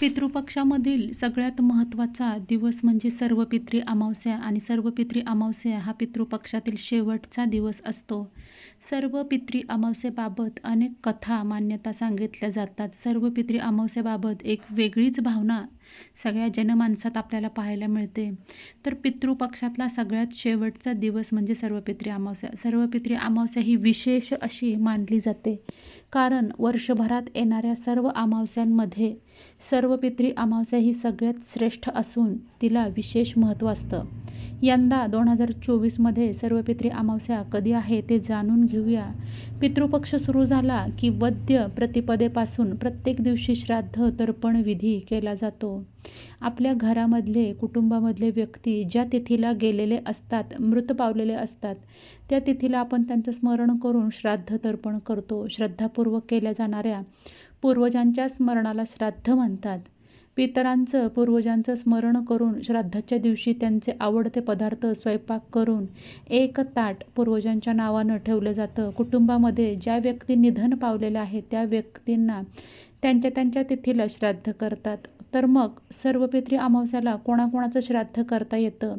पितृपक्षामधील सगळ्यात महत्त्वाचा दिवस म्हणजे सर्व पितृ अमावस्या. आणि सर्व पितृ अमावस्या हा पितृपक्षातील शेवटचा दिवस असतो. सर्व पितृ अमावस्येबाबत अनेक कथा मान्यता सांगितल्या जातात. सर्व पितृ अमावस्येबाबत एक वेगळीच भावना सगळ्या जनमानसात आपल्याला पाहायला मिळते. तर पितृपक्षातला सगळ्यात शेवटचा दिवस म्हणजे सर्व पितृ अमावस्या. सर्व पितृ अमावस्या ही विशेष अशी मानली जाते. कारण वर्षभरात येणाऱ्या सर्व अमावस्यांमध्ये सर्व पितृ अमावस्या ही सगळ्यात श्रेष्ठ असून तिला विशेष महत्त्व असतं. यंदा दोन हजार चोवीसमध्ये सर्व पितृ अमावस्या कधी आहे ते जाणून घेऊया. पितृपक्ष सुरू झाला की वद्य प्रतिपदेपासून प्रत्येक दिवशी श्राद्ध तर्पण विधी केला जातो. आपल्या घरामधले कुटुंबामधले व्यक्ती ज्या तिथीला गेलेले असतात मृत पावलेले असतात त्या तिथीला आपण त्यांचं स्मरण करून श्राद्ध तर्पण करतो. श्रद्धापूर्वक केल्या जाणाऱ्या पूर्वजांच्या स्मरणाला श्राद्ध म्हणतात. पितरांचं पूर्वजांचं स्मरण करून श्राद्धाच्या दिवशी त्यांचे आवडते पदार्थ स्वयंपाक करून एक ताट पूर्वजांच्या नावानं ठेवलं जातं. कुटुंबामध्ये ज्या व्यक्ती निधन पावलेल्या आहेत त्या व्यक्तींना त्यांच्या त्यांच्या तिथीला श्राद्ध करतात. तर मग सर्व अमावस्याला कोणाकोणाचं श्राद्ध करता येतं?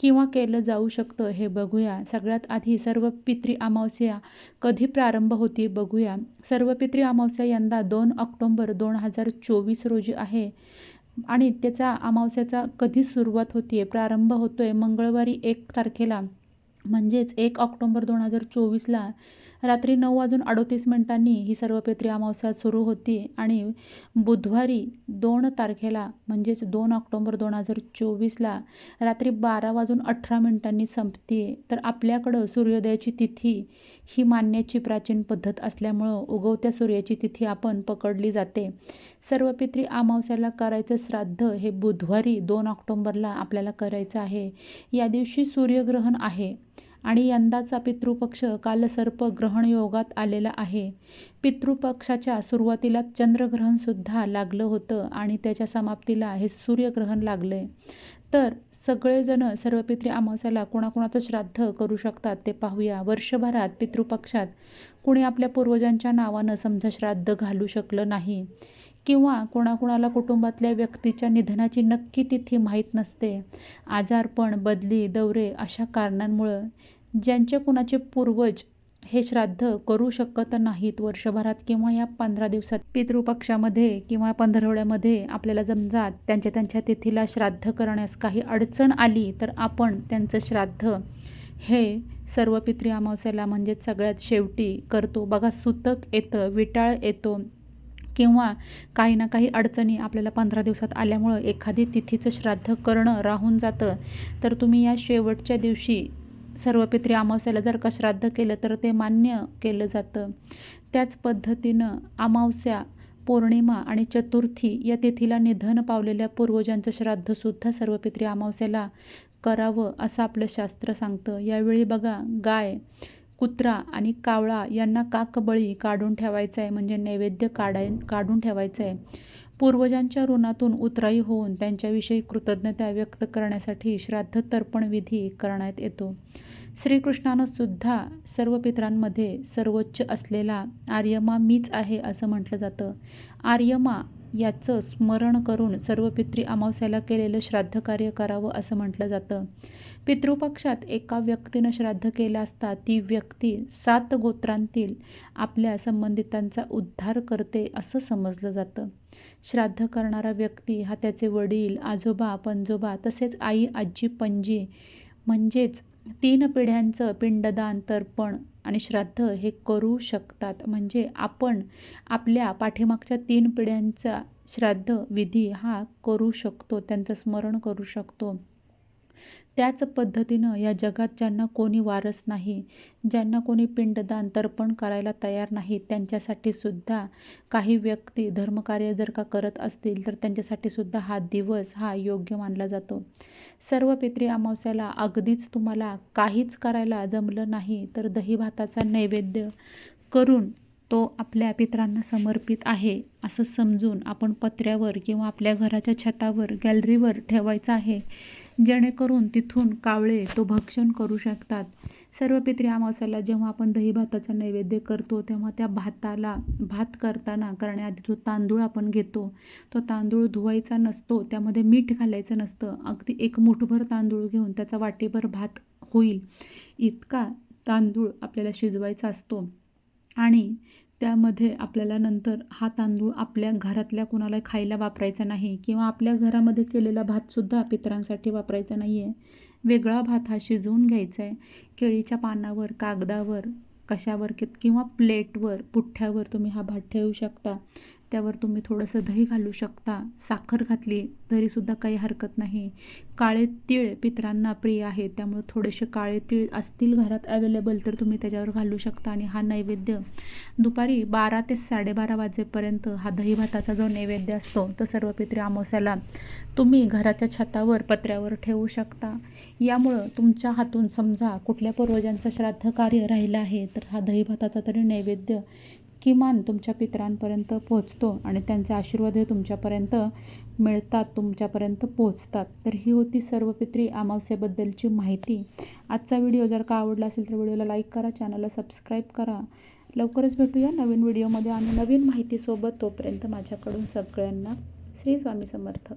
किंवा केलं जाऊ शकतं हे बघूया. सगळ्यात आधी सर्व पित्री अमावस्या कधी प्रारंभ होती बघूया. सर्व पित्री अमावस्या यंदा दोन ऑक्टोंबर दोन हजार चोवीस रोजी आहे. आणि त्याचा अमावस्याचा कधी सुरुवात होते आहे प्रारंभ होतो आहे मंगळवारी एक तारखेला. म्हणजेच एक ऑक्टोंबर दोन हजार चोवीसला रात्री नऊ वाजून अडोतीस मिनिटांनी ही सर्वपित्री अमावस्या सुरू होती आणि बुधवारी दोन तारखेला म्हणजेच दोन ऑक्टोंबर दोन हजार चोवीसला रात्री बारा वाजून अठरा मिनिटांनी संपते. तर आपल्याकडं सूर्योदयाची तिथी ही मानण्याची प्राचीन पद्धत असल्यामुळं उगवत्या सूर्याची तिथी आपण पकडली जाते. सर्व पित्री अमावस्याला करायचं श्राद्ध हे बुधवारी दोन ऑक्टोंबरला आपल्याला करायचं आहे. या दिवशी सूर्यग्रहण आहे. आणि यंदाचा पितृपक्ष कालसर्प ग्रहण योगात आलेला आहे. पितृपक्षाच्या सुरुवातीला चंद्रग्रहणसुद्धा लागलं होतं आणि त्याच्या समाप्तीला हे सूर्यग्रहण लागलं आहे तर सगळेजण सर्व पितृ अमावस्याला कोणाकोणाचं श्राद्ध करू शकतात ते पाहूया. वर्षभरात पितृपक्षात कुणी आपल्या पूर्वजांच्या नावानं समजा श्राद्ध घालू शकलं नाही किंवा कोणाकोणाला कुटुंबातल्या व्यक्तीच्या निधनाची नक्की तिथी माहीत नसते. आजारपण बदली दौरे अशा कारणांमुळं ज्यांचे कुणाचे पूर्वज हे श्राद्ध करू शकत नाहीत वर्षभरात किंवा या पंधरा दिवसात पितृपक्षामध्ये किंवा पंधरवड्यामध्ये आपल्याला समजा त्यांच्या त्यांच्या तिथीला श्राद्ध करण्यास काही अडचण आली तर आपण त्यांचं श्राद्ध हे सर्व पितृ अमावस्याला म्हणजेच सगळ्यात शेवटी करतो. बघा सुतक येतं विटाळ येतो किंवा काही ना काही अडचणी आपल्याला पंधरा दिवसात आल्यामुळं एखादी तिथीचं श्राद्ध करणं राहून जातं. तर तुम्ही या शेवटच्या दिवशी सर्व पित्री अमावस्याला जर का श्राद्ध केलं तर ते मान्य केलं जातं. त्याच पद्धतीनं अमावस्या पौर्णिमा आणि चतुर्थी या तिथीला निधन पावलेल्या पूर्वजांचं श्राद्धसुद्धा सर्व पित्री अमावस्याला करावं असं आपलं शास्त्र सांगतं. यावेळी बघा गाय कुत्रा आणि कावळा यांना काकबळी काढून ठेवायचं आहे म्हणजे नैवेद्य काढाय काढून ठेवायचं आहे पूर्वजांच्या ऋणातून उतराई होऊन त्यांच्याविषयी कृतज्ञता व्यक्त करण्यासाठी श्राद्ध तर्पण विधी करण्यात येतो. श्रीकृष्णानं सुद्धा सर्व पित्रांमध्ये सर्वोच्च असलेला आर्यमा मीच आहे असं म्हटलं जातं. आर्यमा याचं स्मरण करून सर्व पितृ अमावस्याला केलेलं श्राद्ध कार्य करावं असं म्हटलं जातं. पितृपक्षात एका व्यक्तीनं श्राद्ध केलं असता ती व्यक्ती सात गोत्रांतील आपल्या संबंधितांचा उद्धार करते असं समजलं जातं. श्राद्ध करणारा व्यक्ती हा त्याचे वडील आजोबा पंजोबा तसेच आई आजी पणजी म्हणजेच तीन पिढ्यांचं पिंडदान तर्पण आणि श्राद्ध हे करू शकतात. म्हणजे आपण आपल्या पाठीमागच्या तीन पिढ्यांचा श्राद्ध विधी हा करू शकतो त्यांचं स्मरण करू शकतो. त्याच पद्धतीनं या जगात ज्यांना कोणी वारस नाही ज्यांना कोणी पिंडदान तर्पण करायला तयार नाही त्यांच्यासाठी सुद्धा काही व्यक्ती धर्मकार्य जर का करत असतील तर त्यांच्यासाठी सुद्धा हा दिवस हा योग्य मानला जातो. सर्व पित्री अमावस्याला अगदीच तुम्हाला काहीच करायला जमलं नाही तर दही भाताचा नैवेद्य करून तो आपल्या पित्रांना समर्पित आहे असं समजून आपण पत्र्यावर किंवा आपल्या घराच्या छतावर गॅलरीवर ठेवायचा आहे. जेणेकरून तिथून कावळे तो भक्षण करू शकतात. सर्व पित्री अमावस्याला जेव्हा आपण दही भाताचा नैवेद्य करतो तेव्हा त्या भाताला भात करताना करण्याआधी जो तांदूळ आपण घेतो तो तांदूळ धुवायचा नसतो त्यामध्ये मीठ घालायचं नसतं. अगदी एक मुठभर तांदूळ घेऊन त्याचा वाटीभर भात होईल. इतका तांदूळ आपल्याला शिजवायचा असतो. आणि त्यामध्ये आपल्याला नंतर हा तांदूळ आपल्या घरातल्या कुणाला खायला वापरायचा नाही किंवा आपल्या घरामध्ये केलेला भातसुद्धा पितरांसाठी वापरायचा नाही आहे वेगळा भात हा शिजवून घ्यायचा आहे. केळीच्या पानावर कागदावर कशावर कि किंवा प्लेटवर पुठ्ठ्यावर तुम्ही हा भात ठेवू शकता. त्यावर तुम्ही थोडंसं दही घालू शकता. साखर घातली तरीसुद्धा काही हरकत नाही. काळे तीळ पितरांना प्रिय आहे. त्यामुळे थोडेसे काळे तीळ असतील घरात अवेलेबल तर तुम्ही त्याच्यावर घालू शकता. आणि हा नैवेद्य दुपारी बारा ते साडेबारा वाजेपर्यंत हा दही भाताचा जो नैवेद्य असतो तो सर्व पित्री अमावस्याला तुम्ही घराच्या छतावर पत्र्यावर ठेवू शकता. यामुळं तुमच्या हातून समजा कुठल्या पूर्वजांचं श्राद्ध कार्य राहिलं आहे तर हा दही भाताचा तरी नैवेद्य किमान तुमच्या पितरांपर्यंत पोहोचतो आणि त्यांचे आशीर्वाद हे तुमच्यापर्यंत मिळतात तुमच्यापर्यंत पोहोचतात. तर ही होती सर्व पित्री अमावस्येबद्दलची माहिती. आजचा व्हिडिओ जर का आवडला असेल तर व्हिडिओला लाईक करा चॅनलला सबस्क्राईब करा. लवकरच भेटूया नवीन व्हिडिओमध्ये आणि नवीन माहितीसोबत तोपर्यंत माझ्याकडून सगळ्यांना श्री स्वामी समर्थ.